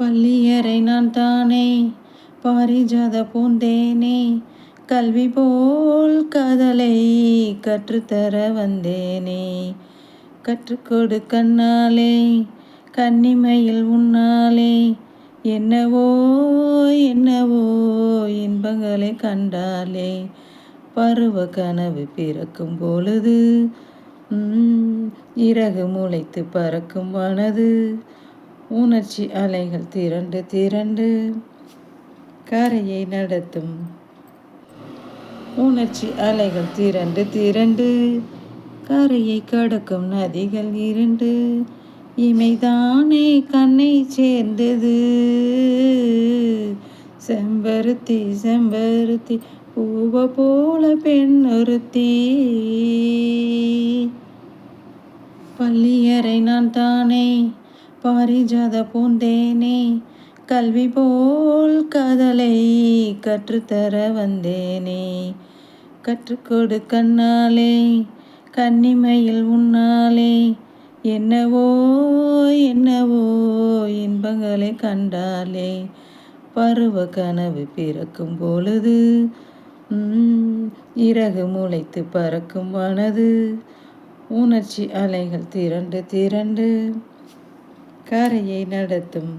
பள்ளியரை நான் தானே பாரிஜாத பூந்தேனே கல்வி போல் காதலை கற்றுத்தர வந்தேனே. கற்றுக்கொடு கண்ணாலே கன்னிமையில் உன்னாலே என்னவோ என்னவோ இன்பங்களை கண்டாலே பருவ கனவு பிறக்கும் பொழுது இறகு முளைத்து பறக்கும் மனது உணர்ச்சி அலைகள் திரண்டு திரண்டு கரையை நடத்தும். உணர்ச்சி அலைகள் திரண்டு திரண்டு கரையை கடக்கும் நதிகள் இரண்டு. இமைதானே கண்ணை சேர்ந்தது. செம்பருத்தி செம்பருத்தி பூவ போல பெண் ஒருத்தி. பள்ளியறை நான் தானே பாரிஜாத பூந்தேனே கல்வி போல் காதலை கற்றுத்தர வந்தேனே. கற்றுக்கொடு கண்ணாலே கன்னிமையில் உன்னாலே என்னவோ என்னவோ இன்பங்களை கண்டாலே. பருவ கனவு பிறக்கும் பொழுது இறகு முளைத்து பறக்கும் மனது உணர்ச்சி அலைகள் திரண்டு திரண்டு கரையை நடத்தும்.